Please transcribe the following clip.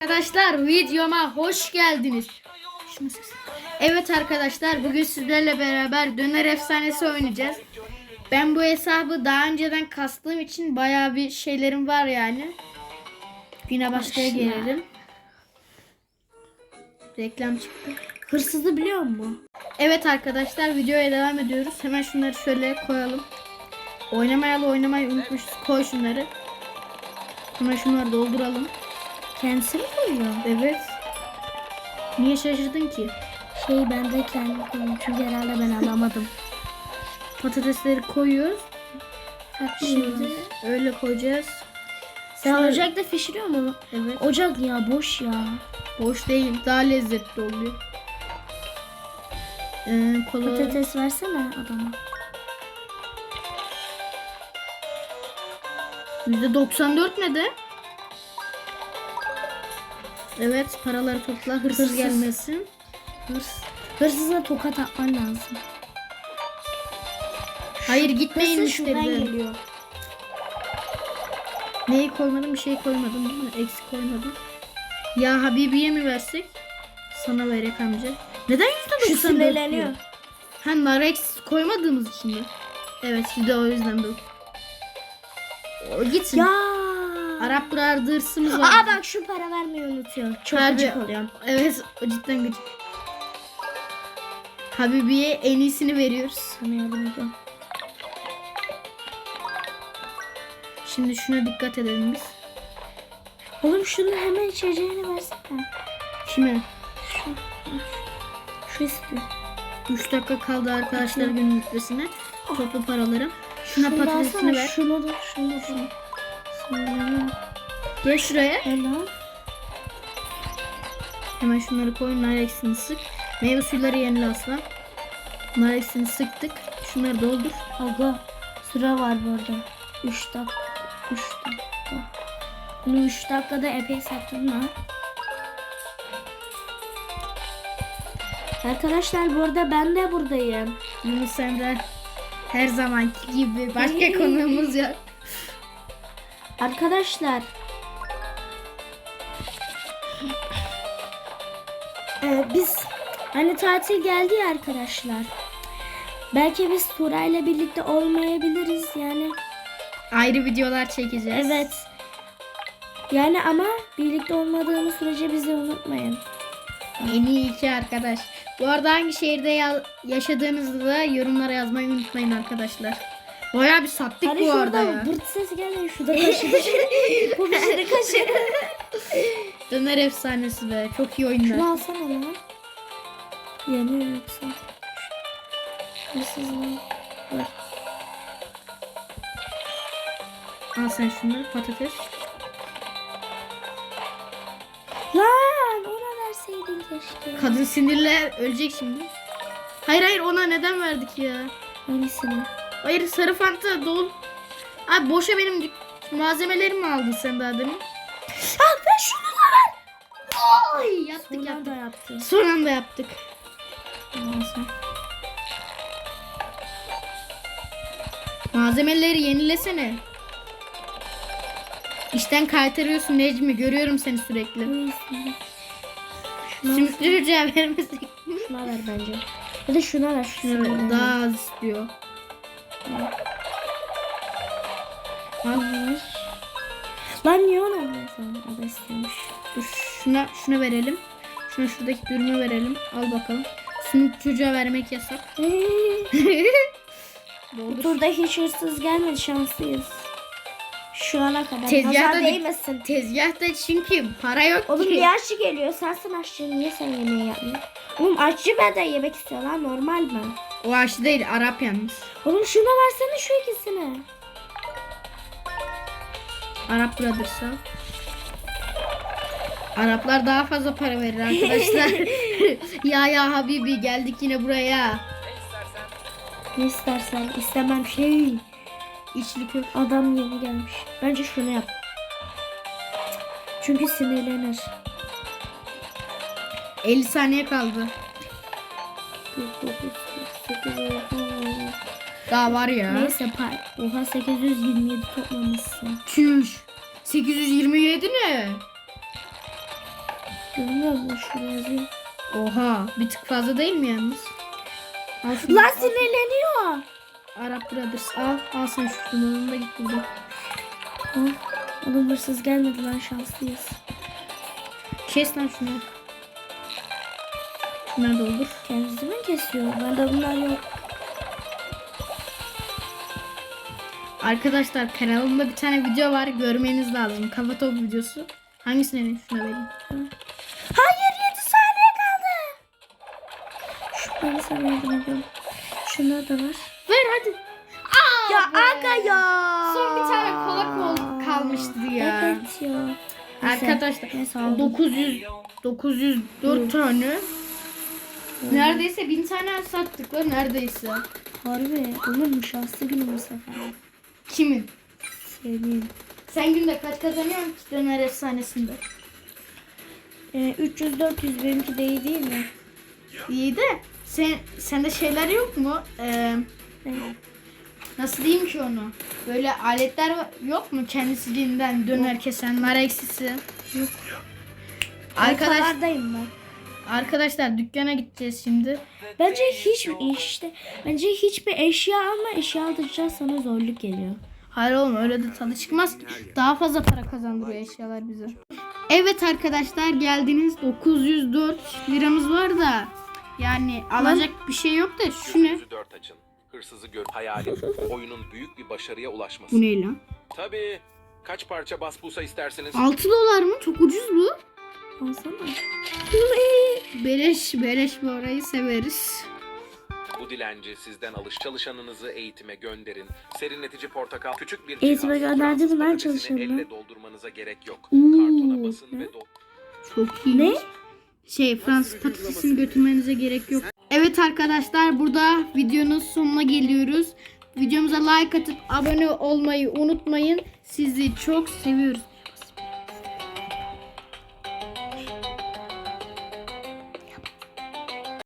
Arkadaşlar videoma hoş geldiniz. Evet arkadaşlar bugün sizlerle beraber döner efsanesi oynayacağız. Ben bu hesabı daha önceden kastığım için bayağı bir şeylerim var yani. Güne başlaya Başla. gelelim. Reklam çıktı. Hırsızı biliyor musun? Evet arkadaşlar videoya devam ediyoruz. Hemen şunları şöyle koyalım. Oynamayalı oynamayı unutmuşuz. Koy şunları. Hemen şunları dolduralım. Kendisi mi koyuyor? Evet. Niye şaşırdın ki? Şey ben de kendim koyuyorum çünkü herhalde ben alamadım. Patatesleri koyuyoruz. Şimdi öyle koyacağız. sen ocakta pişiriyor mu? Evet. Ocak ya boş ya. Boş değil. Daha lezzetli oluyor. Ee, kola. Patates versene adama. %94 ne de? Evet paraları topla. Hırsız, Hırsız. gelmesin. Hırs. Hırsıza tokat atman lazım. Hayır gitmeyin geliyor. Neyi koymadım? Bir şey koymadım değil mi? Eksik koymadım. Ya Habibi'ye mi versek? Sana verek amca. Neden %94 Şu sinirleniyor. diyor? Ha nar eksik koymadığımız için mi? Evet bir de o yüzden bu. O gitsin. Ya. Araplar dırsımız var. Aa bak şu para vermeyi unutuyor. Çok Harbi. gıcık oluyorum. Evet o cidden gıcık. Habibi'ye en iyisini veriyoruz. Sana yardım ediyorum. Şimdi şuna dikkat edelim biz. Oğlum şunu hemen içeceğini versene. Kime? Şu. Şu istiyor. 3 dakika kaldı arkadaşlar günün bitmesine. Toplu paralarım. Şuna Şunu patatesini ver. Şunu da şunu da şunu. Gel şuraya. Helal. Hemen şunları koy. Nar sık. Meyve suyları yenile aslan. Nar sıktık. Şunları doldur. Aga sıra var bu arada. 3 dakika. 3 dakika. Bunu 3 dakikada epey sattın ha. Arkadaşlar bu arada ben de buradayım. Yunus Emre her zamanki gibi. Başka konuğumuz yok. Arkadaşlar. Ee, biz hani tatil geldi ya arkadaşlar. Belki biz Tura ile birlikte olmayabiliriz yani. Ayrı videolar çekeceğiz. Evet. Yani ama birlikte olmadığımız sürece bizi unutmayın. En iyi iki arkadaş. Bu arada hangi şehirde ya- yaşadığınızı da yorumlara yazmayı unutmayın arkadaşlar. Bayağı bir sattık Hani bu arada ya. bırt sesi gelmiyor. Şurada kaşıdı. Bu bir şey kaşıdı. Döner efsanesi be. Çok iyi oyunlar. Şunu alsana lan. Yanıyor yoksa. Hırsız mı? Ver. Al sen şunları patates. Lan ona verseydin keşke. Kadın sinirle ölecek şimdi. Hayır hayır ona neden verdik ya? Hangisini? Hayır sarı fanta dol. Abi boşa benim malzemelerimi aldın sen daha demin. Ah ben şunu da ver. Ay yaptık Bunlar yaptık. da yaptı. Son anda yaptık. Neyse. Malzemeleri yenilesene. İşten kaytarıyorsun Necmi. Görüyorum seni sürekli. Sümüklü rüca vermesek. şuna ver bence. Ya da şuna ver. Şuna ver. daha az istiyor. Al. Lan niye ona veriyorsun? O da istiyormuş. Dur şuna şuna verelim. Şuna şuradaki dürümü verelim. Al bakalım. Sümük çocuğa vermek yasak. Bu turda hiç hırsız gelmedi şanslıyız. Şu ana kadar. Tezgahta değmesin. Tezgahta çünkü para yok Oğlum ki. niye aşçı geliyor? Sensin aşçı. Niye sen yemeği yapmıyorsun? Oğlum aşçı benden yemek istiyor lan normal mi? O aşı değil Arap yalnız. Oğlum şuna versene şu ikisini. Arap Brothers'a. Araplar daha fazla para verir arkadaşlar. ya ya Habibi geldik yine buraya. Ne istersen istemem şey. İçli köfte. Adam yeni gelmiş. Bence şunu yap. Çünkü sinirlenir. 50 saniye kaldı. 49, 48, oha. Daha var ya. Neyse pay. Oha 827 toplamışsın. Çüş. 827 ne? Görmüyor musun yazıyor. Oha bir tık fazla değil mi yalnız? Al şunu. Lan sinirleniyor. Arap Brothers al. Al sen şu numaranı da git buradan. Oh, oğlum hırsız gelmedi lan şanslıyız. Kes lan şunu. Şunları doldur. Kendisi mi kesiyor? Bende bunlar yok. Arkadaşlar kanalımda bir tane video var. Görmeniz lazım. Kafa top videosu. Hangisini vereyim? Şuna vereyim. Hayır 7 saniye kaldı. Şunları sana yardım ediyorum. Şunlar da var. Ver hadi. Aa, Ya be. aga ya. Son bir tane kola kol kalmıştı ya. Evet ya. Arkadaşlar neyse aldım. 900 904 tane. Neredeyse 1000 tane sattık lan neredeyse. Harbi olur mu şanslı günüm bu sefer. Kimin? Senin. Sen günde kaç kazanıyorsun ki döner efsanesinde? Ee, 300-400 benimki de iyi değil mi? İyi de sen sende şeyler yok mu? Ee, Evet. nasıl diyeyim ki onu? Böyle aletler yok mu kendisiliğinden döner kesen nar eksisi? Yok. Arkadaş, ben. Arkadaşlar dükkana gideceğiz şimdi. Bence hiç işte bence hiçbir eşya alma eşya aldıkça sana zorluk geliyor. Hayır oğlum öyle de tadı çıkmaz ki. Daha fazla para kazandırıyor eşyalar bize. Evet arkadaşlar geldiniz 904 liramız var da yani alacak bir şey yok da şu ne? Açın. Hırsızı gör. Hayalim oyunun büyük bir başarıya ulaşması. Bu ne lan? Tabii. Kaç parça basbusa istersiniz? 6 dolar mı? Çok ucuz bu. Alsana. Beleş beleş bu orayı severiz. Bu dilenci sizden alış çalışanınızı eğitime gönderin. Serinletici portakal küçük bir Eğitime cihaz. gönderdi mi lan patatesini? Elle doldurmanıza gerek yok. Oo, Kartona basın ve. Çok iyi. Ne? Şey Fransız patatesini götürmenize gerek yok. Evet arkadaşlar burada videonun sonuna geliyoruz. Videomuza like atıp abone olmayı unutmayın. Sizi çok seviyoruz.